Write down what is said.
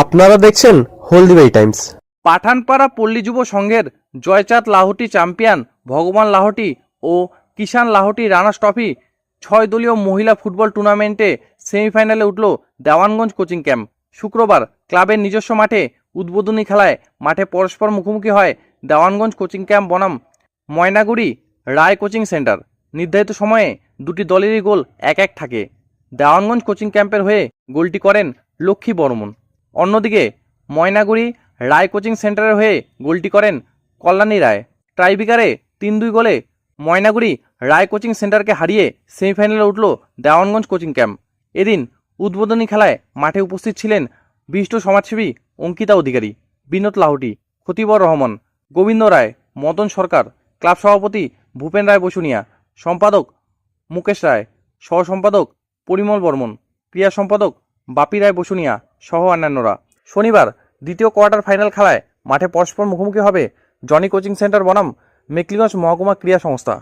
আপনারা দেখছেন হলদিবাই টাইমস। পাঠানপাড়া পল্লী যুব সংঘের জয়চাঁদ লাহটি চ্যাম্পিয়ন ভগবান লাহটি ও কিষান লাহটি রানার্স ট্রফি ছয় দলীয় মহিলা ফুটবল টুর্নামেন্টে সেমিফাইনালে উঠল দেওয়ানগঞ্জ কোচিং ক্যাম্প। শুক্রবার ক্লাবের নিজস্ব মাঠে উদ্বোধনী খেলায় মাঠে পরস্পর মুখোমুখি হয় দেওয়ানগঞ্জ কোচিং ক্যাম্প বনাম ময়নাগুড়ি রায় কোচিং সেন্টার। নির্ধারিত সময়ে দুটি দলেরই গোল এক এক থাকে। দেওয়ানগঞ্জ কোচিং ক্যাম্পের হয়ে গোলটি করেন লক্ষ্মী বর্মন। অন্যদিকে ময়নাগুড়ি রায় কোচিং সেন্টারের হয়ে গোলটি করেন কল্যাণী রায়। ট্রাইবিকারে তিন দুই গোলে ময়নাগুড়ি রায় কোচিং সেন্টারকে হারিয়ে সেমিফাইনালে উঠল দেওয়ানগঞ্জ কোচিং ক্যাম্প। এদিন উদ্বোধনী খেলায় মাঠে উপস্থিত ছিলেন বিশিষ্ট সমাজসেবী অঙ্কিতা অধিকারী, বিনোদ লাহুটি, খতিবর রহমান, গোবিন্দ রায়, মদন সরকার, ক্লাব সভাপতি ভূপেন রায় বসুনিয়া, সম্পাদক মুকেশ রায় সহ সম্পাদক পরিমল বর্মন ক্রীড়া সম্পাদক বাপি রায় বসুনিয়া সহ অন্যান্যরা। শনিবার দ্বিতীয় কোয়ার্টার ফাইনাল খেলায় মাঠে পরস্পর মুখোমুখি হবে জনি কোচিং সেন্টার বনাম মেকলিগঞ্জ মহকুমা ক্রীড়া সংস্থা।